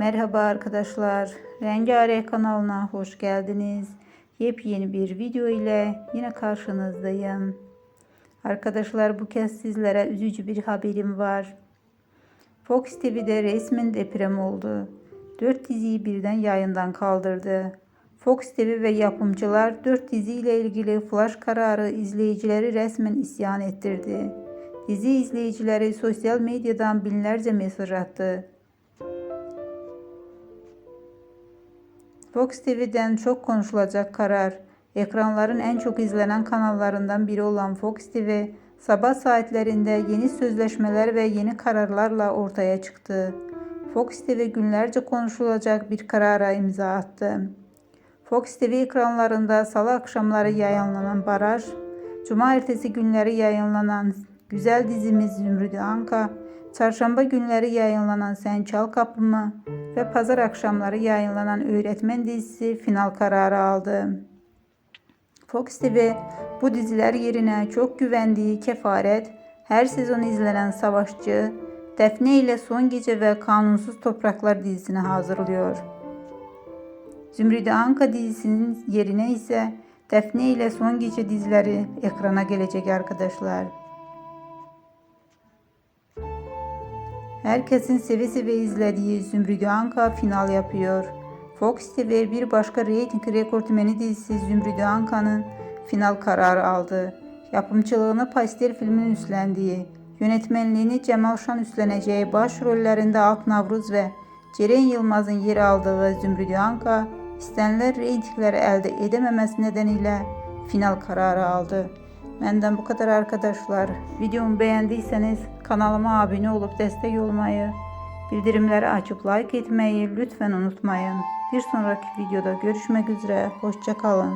Merhaba arkadaşlar. Rengarenk kanalına hoş geldiniz. Yepyeni bir video ile yine karşınızdayım. Arkadaşlar bu kez sizlere üzücü bir haberim var. Fox TV'de resmen deprem oldu. 4 diziyi birden yayından kaldırdı. Fox TV ve yapımcılar 4 dizi ile ilgili flash kararı izleyicileri resmen isyan ettirdi. Dizi izleyicileri sosyal medyadan binlerce mesaj attı. Fox TV'den çok konuşulacak karar. Ekranların en çok izlenen kanallarından biri olan Fox TV, sabah saatlerinde yeni sözleşmeler ve yeni kararlarla ortaya çıktı. Fox TV günlerce konuşulacak bir karara imza attı. Fox TV ekranlarında salı akşamları yayınlanan Baraj, cuma ertesi günleri yayınlanan güzel dizimiz Zümrüdü Anka, çarşamba günleri yayınlanan Sen Çal Kapımı ve pazar akşamları yayınlanan Öğretmen dizisi final kararı aldı. Fox TV bu diziler yerine çok güvendiği Kefaret, her sezon izlenen Savaşçı, Defne ile Son Gece ve Kanunsuz Topraklar dizisini hazırlıyor. Zümrüdü Anka dizisinin yerine ise Defne ile Son Gece dizileri ekrana gelecek arkadaşlar. Herkesin seve seve izlediği Zümrüdü Anka final yapıyor. Fox TV bir başka reyting rekortmeni dizisi Zümrüdü Anka'nın final kararı aldı. Yapımcılığını Pastel filmin üstlendiği, yönetmenliğini Cemal Şan üstleneceği başrollerinde Alp Navruz ve Ceren Yılmaz'ın yer aldığı Zümrüdü Anka, istenilen reytingleri elde edememesi nedeniyle final kararı aldı. Benden bu kadar arkadaşlar. Videomu beğendiyseniz kanalıma abone olup destek olmayı, bildirimleri açıp like etmeyi lütfen unutmayın. Bir sonraki videoda görüşmek üzere. Hoşçakalın.